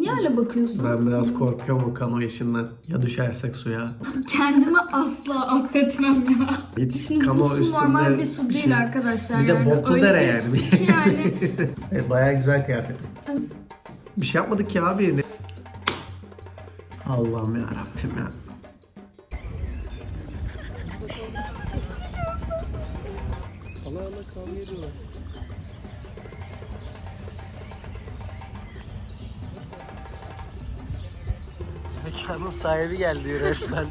Niye öyle bakıyorsun? Ben biraz korkuyorum o kano işinden. Ya düşersek suya. Kendimi asla affetmem ya. Hiç Şimdi kano bu su üstünde normal bir su değil şey- arkadaşlar. Bir de yani. boklu Öyle dere bir yani. su ki yani. Evet, bayağı güzel kıyafet. Bir şey yapmadık ki abi. Ne- Allah'ım ya Rabbim ya. Mekanın sahibi geldi resmen.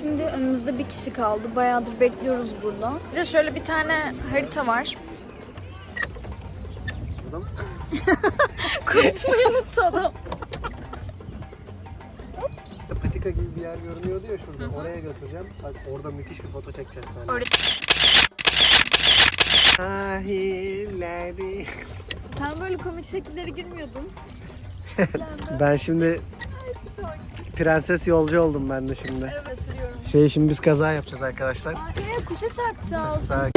Şimdi önümüzde bir kişi kaldı. Bayağıdır bekliyoruz burada. Bir de şöyle bir tane harita var. Konuşmayı unuttu adam. Bir yer görünüyordu ya şurada. Oraya götüreceğim. Bak orada müthiş bir foto çekeceğiz seninle. Oraya- Sahilleri. Sen böyle komik şekilleri girmiyordun. Ben şimdi prenses yolcu oldum ben de şimdi. Evet hatırlıyorum. Şey şimdi biz kaza yapacağız arkadaşlar. Arkaya kuşa çarpacağız. Sağ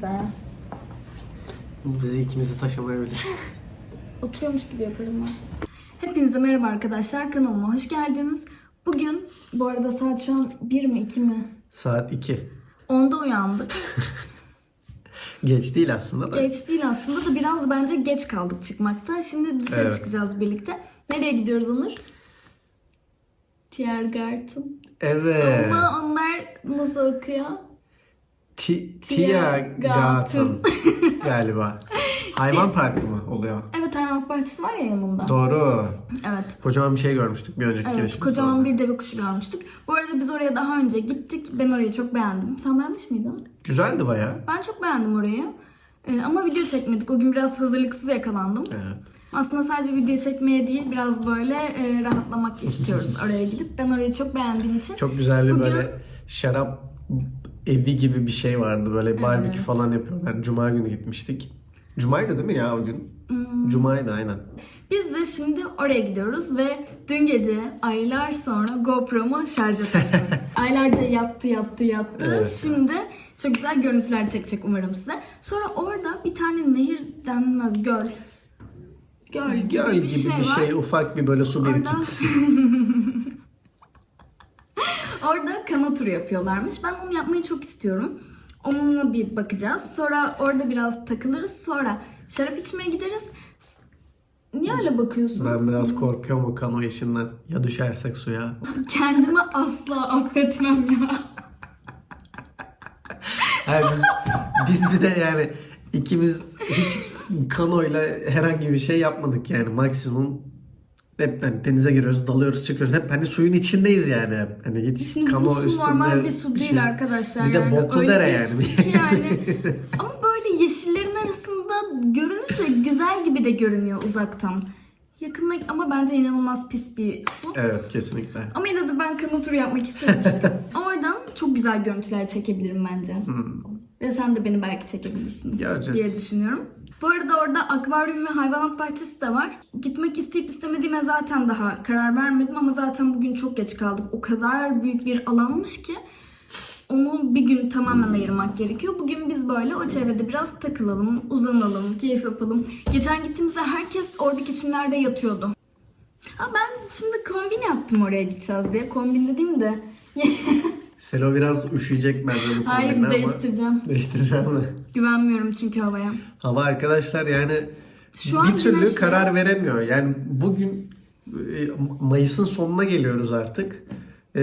Hizaya. bizi ikimizi taşımayabilir. Oturuyormuş gibi yaparım ben. Hepinize merhaba arkadaşlar. Kanalıma hoş geldiniz. Bugün, bu arada saat şu an 1 mi 2 mi? Saat 2. 10'da uyandık. Geç değil aslında da. Geç değil aslında da biraz bence geç kaldık çıkmakta. Şimdi dışarı Evet. çıkacağız birlikte. Nereye gidiyoruz Onur? Tiergarten. Evet. Ama onlar nasıl okuyor? Ti- Tiergarten. Galiba. Hayvan parkı mı oluyor? Evet hayvanat bahçesi var ya yanında. Doğru. Evet. Kocaman bir şey görmüştük bir önceki Evet, gelişimizde. kocaman orada. bir deve kuşu görmüştük. Bu arada biz oraya daha önce gittik. Ben orayı çok beğendim. Sen beğenmiş miydin? Güzeldi bayağı. Ben çok beğendim orayı. Ee, ama video çekmedik. O gün biraz hazırlıksız yakalandım. Evet. Aslında sadece video çekmeye değil, biraz böyle e, rahatlamak istiyoruz oraya gidip. Ben orayı çok beğendiğim için. Çok güzel bir Bugün- böyle şarap evi gibi bir şey vardı. Böyle barbekü Evet. falan yapıyorlar. Cuma günü gitmiştik. Cuma'ydı değil mi ya o gün? Hmm. Cuma'ydı aynen. Biz de şimdi oraya gidiyoruz ve dün gece aylar sonra GoPro'mu şarja taktım. Aylarca yattı yattı yattı. Evet. Şimdi çok güzel görüntüler çekecek umarım size. Sonra orada bir tane nehir denmez göl. Göl gibi, Göl gibi bir şey bir şey, var. ufak bir böyle su birikintisi. Orada kano turu yapıyorlarmış. Ben onu yapmayı çok istiyorum. Onunla bir bakacağız. Sonra orada biraz takılırız. Sonra şarap içmeye gideriz. Niye öyle bakıyorsun? Ben biraz korkuyorum o kano işinden. Ya düşersek suya. Kendimi asla affetmem ya. Hayır biz, biz bir de yani ikimiz hiç kanoyla herhangi bir şey yapmadık yani maksimum hep hani denize giriyoruz, dalıyoruz, çıkıyoruz. Hep hani suyun içindeyiz yani. Hani hiç Şimdi kano bu su üstünde normal bir su değil şey- arkadaşlar. Bir de yani. boklu Öyle dere bir yani. su ki yani. Ama böyle yeşillerin arasında görününce güzel gibi de görünüyor uzaktan. Yakında ama bence inanılmaz pis bir su. Evet kesinlikle. Ama yine de ben kano turu yapmak çünkü. Oradan çok güzel görüntüler çekebilirim bence. Ve sen de beni belki çekebilirsin Göreceğiz. diye düşünüyorum. Bu arada orada akvaryum ve hayvanat bahçesi de var. Gitmek isteyip istemediğime zaten daha karar vermedim ama zaten bugün çok geç kaldık. O kadar büyük bir alanmış ki onu bir gün tamamen ayırmak gerekiyor. Bugün biz böyle o çevrede biraz takılalım, uzanalım, keyif yapalım. Geçen gittiğimizde herkes oradaki çimlerde yatıyordu. Ha ben şimdi kombin yaptım oraya gideceğiz diye. Kombin dediğim de Selo biraz üşüyecek bence bu kombinle hayır ama değiştireceğim. değiştireceğim mi? Güvenmiyorum çünkü havaya. Hava arkadaşlar yani Şu an bir türlü güneşli. karar veremiyor. Yani bugün e, Mayıs'ın sonuna geliyoruz artık. E,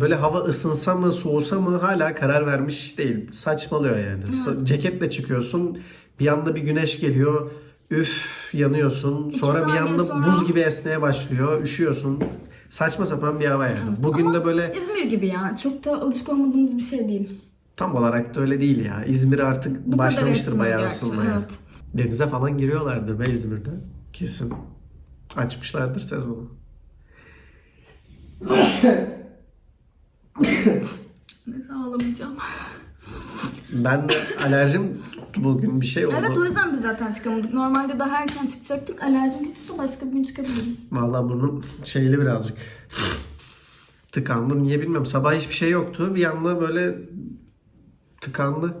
böyle hava ısınsa mı soğusa mı hala karar vermiş değil. Saçmalıyor yani. Sa- Ceketle çıkıyorsun. Bir anda bir güneş geliyor. Üf yanıyorsun. İki Sonra bir saniye anda sonra- buz gibi esmeye başlıyor. Üşüyorsun. Saçma sapan bir hava yani. Bugün de böyle İzmir gibi ya. Çok da alışık olmadığımız bir şey değil. tam olarak da öyle değil ya. İzmir artık Bu kadar başlamıştır esmiyor bayağı gerçi, ısınmaya. evet. Denize falan giriyorlardır be İzmir'de. Kesin. Açmışlardır sezonu. Neyse ağlamayacağım. Ben de alerjim bugün bir şey oldu. Evet o yüzden biz zaten çıkamadık. Normalde daha erken çıkacaktık. Alerjim tutsa başka bir gün çıkabiliriz. Vallahi bunun şeyli birazcık tıkandı. Niye bilmiyorum. Sabah hiçbir şey yoktu. Bir anda böyle tıkandı.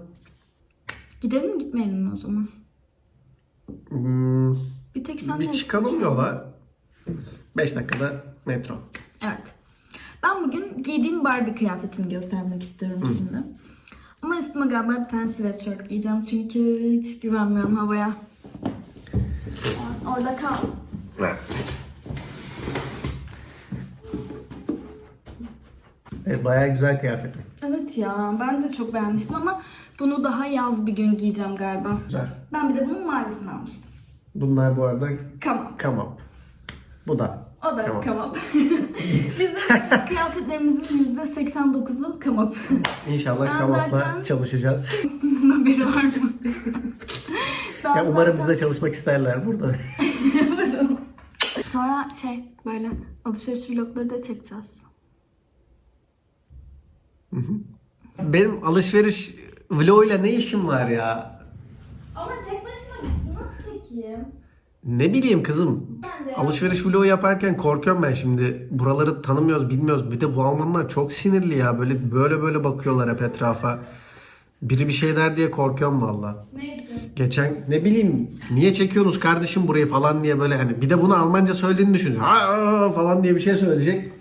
Gidelim mi gitmeyelim mi o zaman? Hmm, Bir tek sen bir çıkalım yola. 5 dakikada metro. Evet. Ben bugün giydiğim Barbie kıyafetini göstermek istiyorum şimdi. Ama üstüme galiba bir tane sweatshirt giyeceğim çünkü hiç güvenmiyorum havaya. Orada kal. Evet, bayağı güzel kıyafetim. Evet ya ben de çok beğenmiştim ama bunu daha yaz bir gün giyeceğim galiba. Güzel. Ben bir de bunun mavisini almıştım. Bunlar bu arada Kamap. kamap. Bu da. O da Kamap. kamap. Bizim kıyafetlerimizin %89'u kamap. İnşallah Ben kamapla zaten- çalışacağız. Bunun haberi var mı? Ya umarım zaten- çalışmak isterler burada. Sonra şey böyle alışveriş vlogları da çekeceğiz. Benim alışveriş vloguyla ne işim var ya? Ne bileyim kızım. Alışveriş vlogu yaparken korkuyorum ben şimdi. Buraları tanımıyoruz, bilmiyoruz. Bir de bu Almanlar çok sinirli ya. Böyle böyle böyle bakıyorlar hep etrafa. Biri bir şey der diye korkuyorum valla. Geçen ne bileyim niye çekiyorsunuz kardeşim burayı falan diye böyle hani bir de bunu Almanca söylediğini düşün. Ha falan diye bir şey söyleyecek.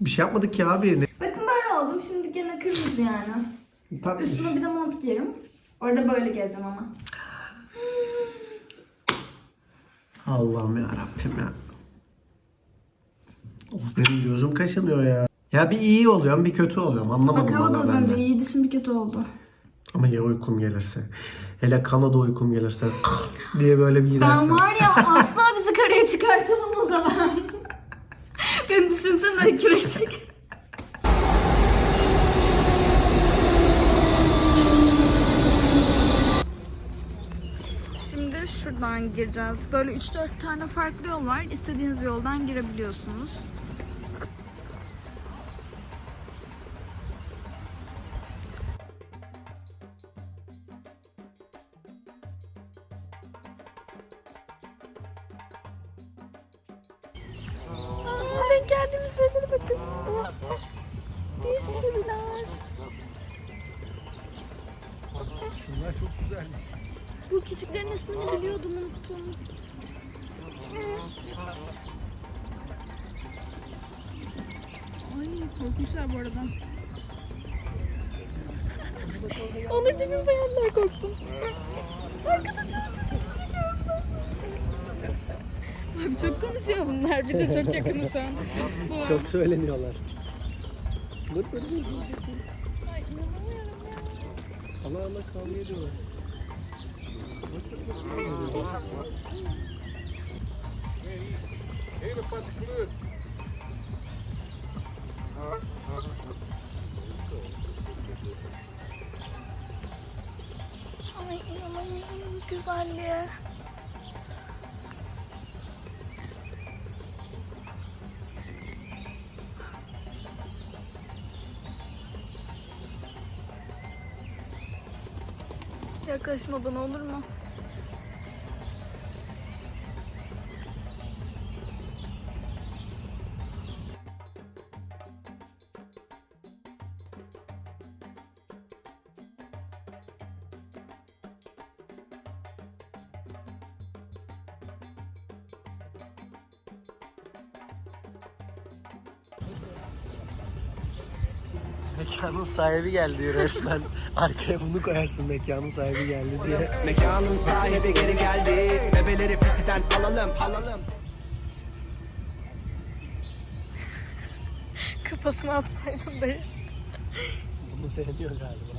Bir şey yapmadık ki abi. Ne? Bakın böyle oldum. Şimdi gene kırmızı yani. Üstüne bir de mont giyerim. Orada böyle gezeceğim ama. Allah'ım ya Rabbim ya. Of benim gözüm kaşınıyor ya. Ya bir iyi oluyorum bir kötü oluyorum anlamadım Bak hava da az önce iyiydi şimdi kötü oldu. Ama ya uykum gelirse. Hele Kanada uykum gelirse diye böyle bir gidersen. Ben var ya asla bizi karaya çıkartamam o zaman. Beni düşünsene kürek çek. Şimdi şuradan gireceğiz. Böyle 3-4 tane farklı yol var. İstediğiniz yoldan girebiliyorsunuz. Aa, denk geldiğimiz yerlere bakın. Bir sürüler. Şunlar çok güzel. Bu küçüklerin ismini biliyordum unuttum. Ay korkmuşlar bu arada. Onur dibim bayanlar korktum. Arkadaşlar çok gördüm. Abi çok konuşuyor bunlar. Bir de çok yakını şu an. Çok söyleniyorlar. Dur dur. dur. Ay inanamıyorum ya. Allah Allah kavga ediyorlar. Hele particulier. Ay inanamıyorum güzelliğe. Yaklaşma bana olur mu? Sahibi geldi resmen. Arkaya bunu koyarsın mekanın sahibi geldi diye. Mekanın sahibi geri geldi Bebeleri pistten alalım alalım Kafasına atsaydın dayı. Bunu sevmiyor galiba.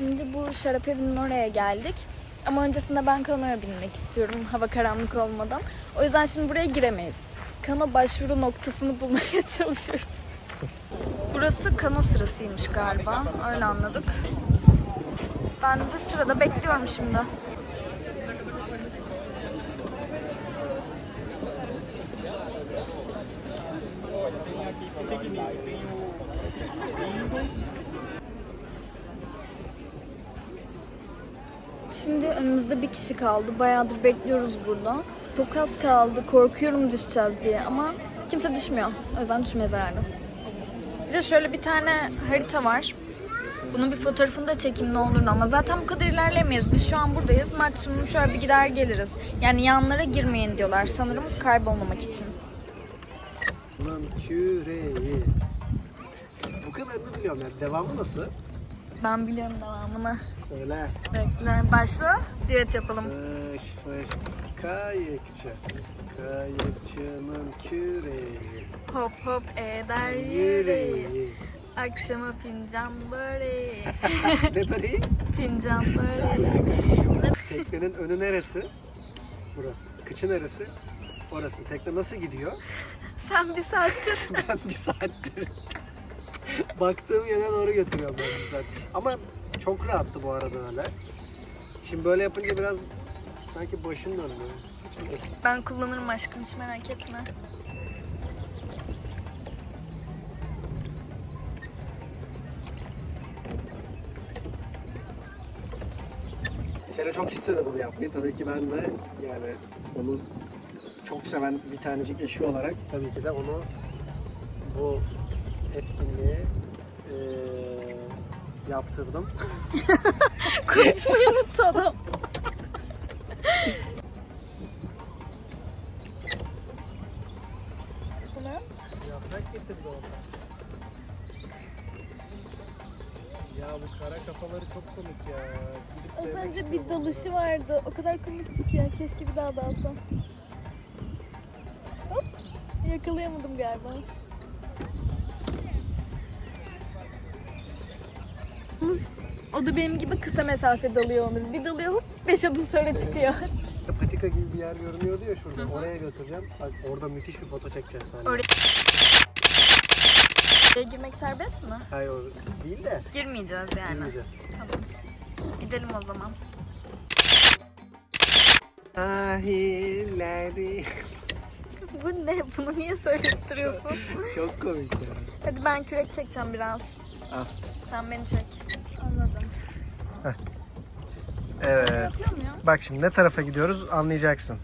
Şimdi bu şarap evinin oraya geldik. Ama öncesinde ben kanoya binmek istiyorum hava karanlık olmadan. O yüzden şimdi buraya giremeyiz. Kano başvuru noktasını bulmaya çalışıyoruz. Burası kano sırasıymış galiba. Öyle anladık. Ben de sırada bekliyorum şimdi. Şimdi önümüzde bir kişi kaldı. Bayağıdır bekliyoruz burada. Çok az kaldı. Korkuyorum düşeceğiz diye ama kimse düşmüyor. O yüzden düşmeyiz herhalde. Bir de şöyle bir tane harita var. Bunun bir fotoğrafını da çekeyim ne olur ama zaten bu kadar ilerleyemeyiz. Biz şu an buradayız. Maksimum şöyle bir gider geliriz. Yani yanlara girmeyin diyorlar sanırım kaybolmamak için. Ulan küreği. Bu kadarını biliyorum yani. Devamı nasıl? Ben biliyorum devamını. Söyle. Bekle başla. Düet yapalım. Fış fış kayıkçı. Kayıkçının küreği. Hop hop eder yüreği. Akşama fincan böreği. ne böreği? fincan böreği. Teknenin önü neresi? Burası. Kıçı neresi? Orası. Tekne nasıl gidiyor? Sen bir saattir. Ben bir saattir baktığım yere doğru götürüyorum ben bir saat. Ama çok rahattı bu arada öyle. Şimdi böyle yapınca biraz sanki başım döndü. Ben kullanırım aşkım hiç merak etme. Sene çok istedi bunu yapmayı. Tabii ki ben de yani onu çok seven bir tanecik eşi olarak tabii ki de onu bu etkinliği eee, yaptırdım. Konuşmayı unuttu adam. Yaprak getirdi ondan. Ya bu kara kafaları çok komik ya. Gidip Az sevmek önce istiyorum bir dalışı vardı. O kadar komikti ki ya. Keşke bir daha dalsam. Hop. Yakalayamadım galiba. Yalnız O da benim gibi kısa mesafe dalıyor Onur. Bir dalıyor hop 5 adım sonra çıkıyor. Patika gibi bir yer görünüyordu ya şurada. Oraya götüreceğim. Bak orada müthiş bir foto çekeceğiz seninle. Oraya- Oraya girmek serbest mi? Hayır o değil de Girmeyeceğiz yani. girmeyeceğiz. Tamam. Gidelim o zaman. Sahilleri. Bu ne? Bunu niye söylettiriyorsun? çok komik ya. Hadi ben kürek çekeceğim biraz. Al. Sen beni çek. Anladım. Evet. Yapıyor muyum? Bak şimdi ne tarafa gidiyoruz anlayacaksın.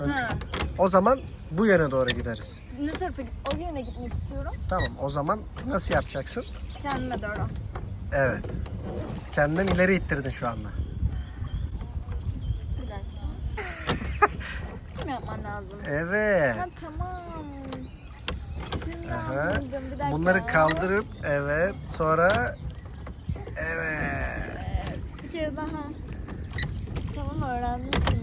Ön- Ha. O zaman bu yöne doğru gideriz. Ne tarafa git? O yöne gitmek istiyorum. Tamam o zaman nasıl yapacaksın? Kendime doğru. Evet. Kendinden ileri ittirdin şu anda. Bir dakika. Kim yapmam lazım? Evet. Ha tamam. Aha. Bir dakika. Bunları kaldırıp evet sonra evet. Bir kere daha. Tamam öğrendim şimdi.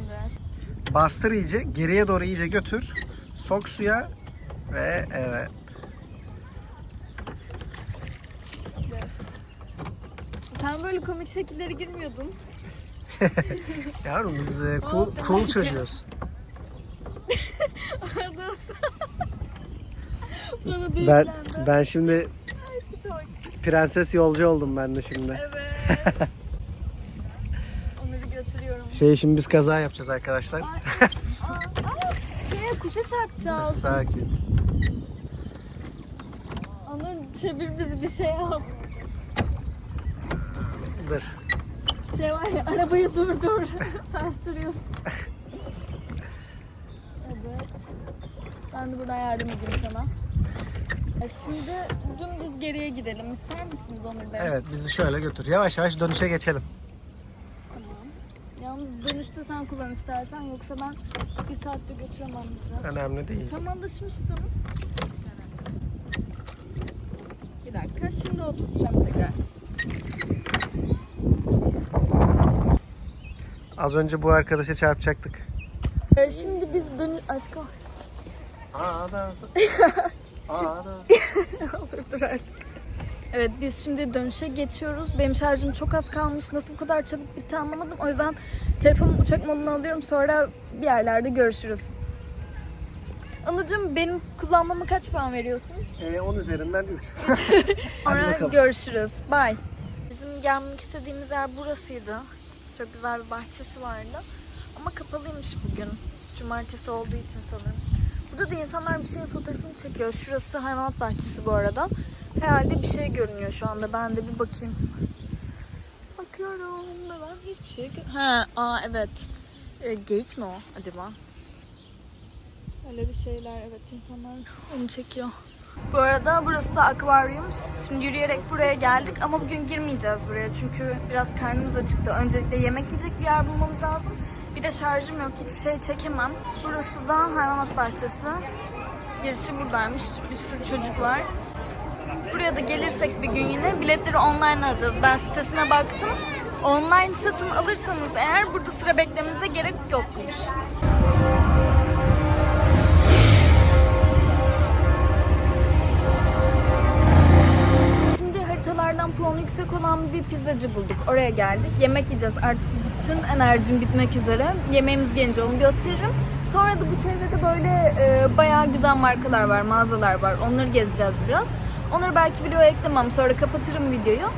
Bastır iyice geriye doğru iyice götür. Sok suya ve evet. Sen böyle komik şekillere girmiyordun. Yavrum biz e, cool, cool çocuğuz. Bana Ben ben şimdi prenses yolcu oldum ben de şimdi. Evet. Onları götürüyorum. Şey şimdi biz kaza yapacağız arkadaşlar. Aa, aa, şeye kuşa çarpacağız. Sakin. Onur çevir bizi bir şey yap. Dur. Şey var ya arabayı durdur. Sen sürüyorsun. Evet. Ben de buradan yardım edeyim sana. E şimdi dümdüz geriye gidelim. İster misiniz Onur Bey? Evet bizi şöyle götür. Yavaş yavaş dönüşe geçelim. Tamam. Yalnız dönüşte sen kullan istersen yoksa ben bir saatte götüremem bizi. Önemli değil. Tam alışmıştım. Bir dakika şimdi oturtacağım tekrar. Az önce bu arkadaşa çarpacaktık. Ee, şimdi biz dönü... Aşkım. Ağda. Ağda. Olur dur artık. Evet biz şimdi dönüşe geçiyoruz. Benim şarjım çok az kalmış. Nasıl bu kadar çabuk bitti anlamadım. O yüzden telefonumu uçak moduna alıyorum. Sonra bir yerlerde görüşürüz. Anurcuğum benim kullanmama kaç puan veriyorsun? 10 üzerinden 3. Sonra bakalım. görüşürüz. Bye. Bizim gelmek istediğimiz yer burasıydı. Çok güzel bir bahçesi vardı. Ama kapalıymış bugün. Cumartesi olduğu için sanırım. Burada da insanlar bir şeyin fotoğrafını çekiyor. Şurası hayvanat bahçesi bu arada. Herhalde bir şey görünüyor şu anda. Ben de bir bakayım. Bakıyorum ve ben hiçbir şey gö- Ha, aa evet. E, geyik mi o acaba? Öyle bir şeyler evet insanlar onu çekiyor. Bu arada burası da akvaryum. Şimdi yürüyerek buraya geldik ama bugün girmeyeceğiz buraya çünkü biraz karnımız acıktı. Öncelikle yemek yiyecek bir yer bulmamız lazım. Bir de şarjım yok, hiçbir şey çekemem. Burası da hayvanat bahçesi. Girişi buradaymış, bir sürü çocuk var. Buraya da gelirsek bir gün yine biletleri online alacağız. Ben sitesine baktım. Online satın alırsanız eğer burada sıra beklemenize gerek yokmuş. Yüksek olan bir pizzacı bulduk. Oraya geldik. Yemek yiyeceğiz. Artık bütün enerjim bitmek üzere. Yemeğimiz gelince onu gösteririm. Sonra da bu çevrede böyle e, bayağı güzel markalar var, mağazalar var. Onları gezeceğiz biraz. Onları belki videoya eklemem. Sonra kapatırım videoyu.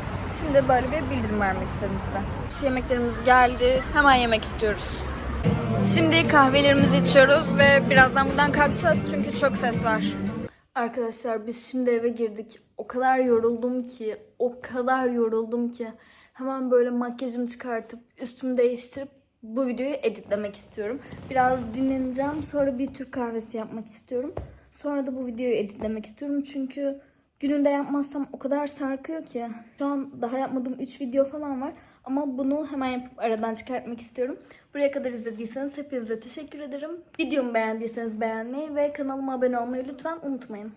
Şimdi böyle bir bildirim vermek istedim size. Yemeklerimiz geldi. Hemen yemek istiyoruz. Şimdi kahvelerimizi içiyoruz ve birazdan buradan kalkacağız çünkü çok ses var. Arkadaşlar biz şimdi eve girdik. O kadar yoruldum ki, o kadar yoruldum ki. Hemen böyle makyajımı çıkartıp üstümü değiştirip bu videoyu editlemek istiyorum. Biraz dinleneceğim. Sonra bir Türk kahvesi yapmak istiyorum. Sonra da bu videoyu editlemek istiyorum. Çünkü gününde yapmazsam o kadar sarkıyor ki. Şu an daha yapmadığım 3 video falan var. Ama bunu hemen yapıp aradan çıkartmak istiyorum. Buraya kadar izlediyseniz hepinize teşekkür ederim. Videomu beğendiyseniz beğenmeyi ve kanalıma abone olmayı lütfen unutmayın.